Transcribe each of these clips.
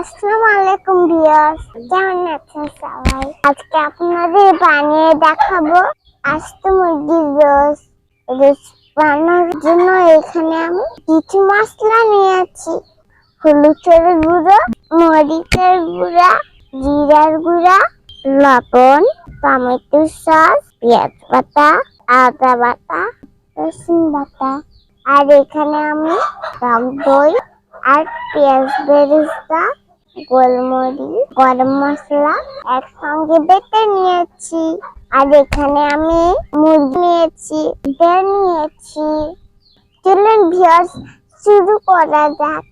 আসসালামু আলাইকুম কেমন আছেন সবাই? আজকে আপনাদের বানিয়ে দেখাবো আস্ত মুরগির রোজ রোজ বানানোর জন্য এখানে আমি কিছু মশলা নিয়েছি। হলুদের গুঁড়ো, মরিচের গুঁড়া, জিরার গুঁড়া লবণ, টমেটো সস, পেঁয়াজ বাটা, আদা বাটা, রসুন বাটা। আর এখানে আমি টক দই আর পেঁয়াজ বেরেস্তা, গোলমরিচ, গরম মশলা একসঙ্গে বেটে নিয়েছি। আর এখানে আমি মুরগি নিয়েছি ডিম নিয়েছি। চলুন ভিউয়ার্স, শুরু করা যাক।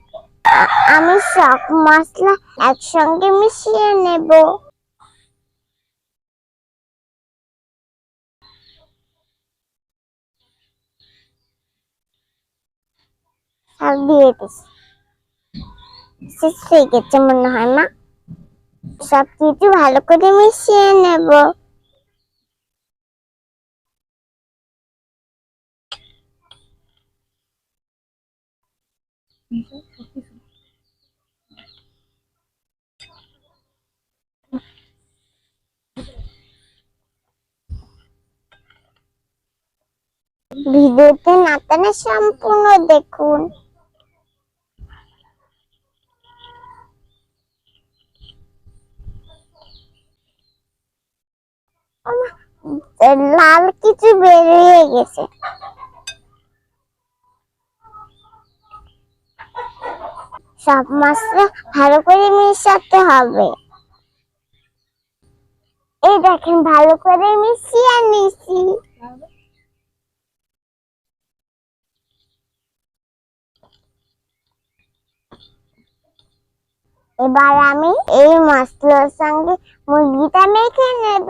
আমি সব মশলা একসঙ্গে মিশিয়ে নেব। সব দিয়ে দিচ্ছি শেষ গেছে মনে হয়, মা সব কিছু ভালো করে মিশিয়ে নেব। ভিডিওতে না সম্পূর্ণ দেখুন। লাল কিছু বেরিয়ে গেছে। সব মশলা ভালো করে মিশাতে হবে। এই দেখেন, ভালো করে মিশিয়ে নিছি। এবার আমি এই মশলার সঙ্গে মুরগিটা মেখে নেব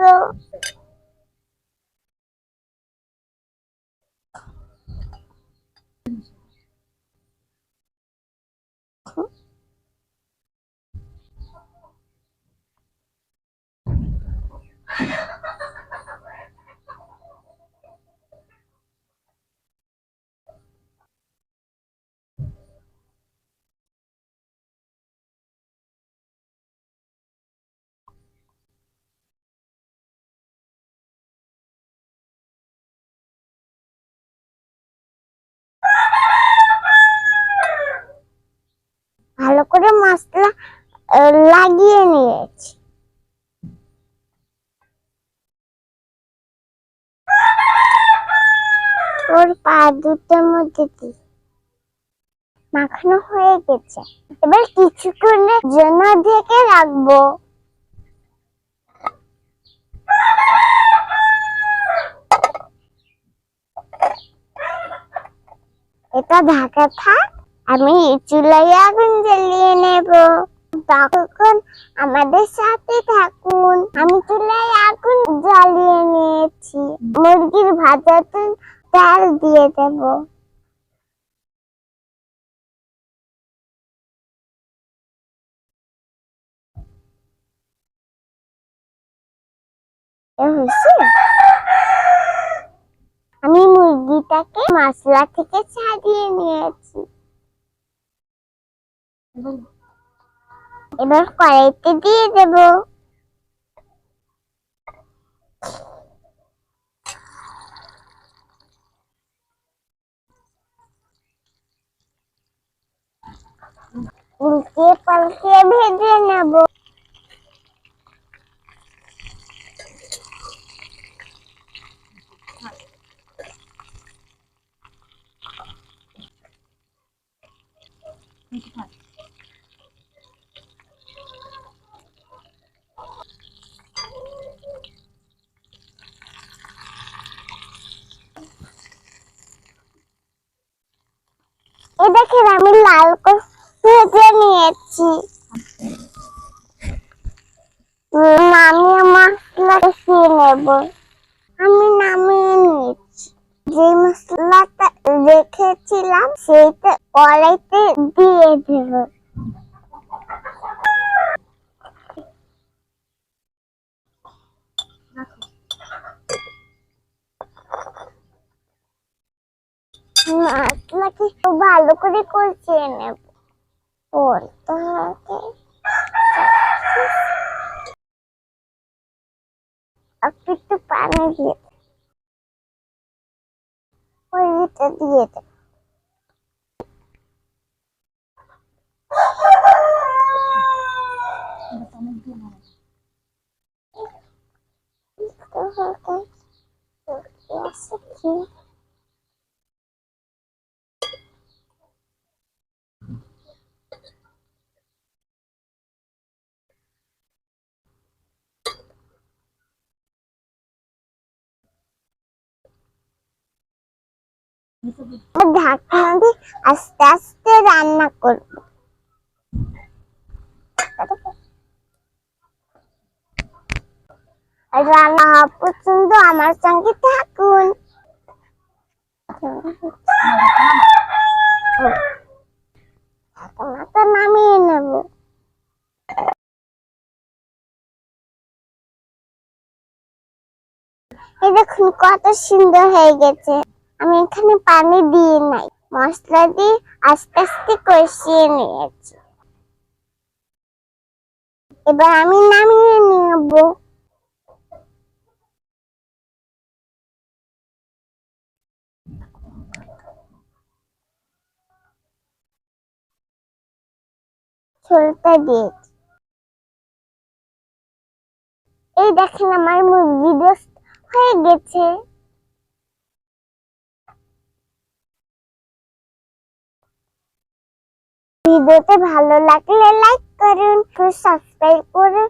ভালো করে মশলা আহ, লাগিয়ে নিয়েছি। ওর পা দুটোর মধ্যে দিই মাখানো হয়ে গেছে। এবার কিছুক্ষণের জন্য ঢেকে রাখব। এটা ঢাকা থাক, আমি চুলায় আগুন জ্বালিয়ে নেব। আমাদের সাথে থাকুন। আমি জ্বালিয়ে নিয়েছি। মুরগির ভাজাতে তেল দিয়ে দেব। আমি মুরগিটাকে মশলা থেকে ছাড়িয়ে নিয়েছি। এবার কড়াইতে দিয়ে দেব। উল্টে পাল্টে ভেজে নেব। এ দেখেন আমি লাল ভেজে নিয়েছি। আমি মশলা কষিয়ে নেব। আমি নামিয়ে নিয়েছি। যে মশলাটা রেখেছিলাম, সেইটা কড়াইতে দিয়ে দেব। মশলাকে খুব ভালো করে কষিয়ে নেব বলতে হবে একটু একটু পানি দিয়ে দে। ওইটা দিয়ে দে তো হবে ঢাকনা দিয়ে আস্তে আস্তে রান্না করব। রান্না পর্যন্ত আমার সঙ্গে থাকুন। ঢাকনা তো নামিয়ে নেব। এই দেখুন কত সুন্দর হয়ে গেছে। আমি এখানে পানি দিয়ে নাই, মশলা দিয়ে আস্তে আস্তে কষিয়ে নিয়েছি। এবার আমি নামিয়ে নেব। এই দেখেন আমার মুরগি রোস্ট হয়ে গেছে। ভিডিওতে ভালো লাগলে লাইক করুন সাবস্ক্রাইব করুন।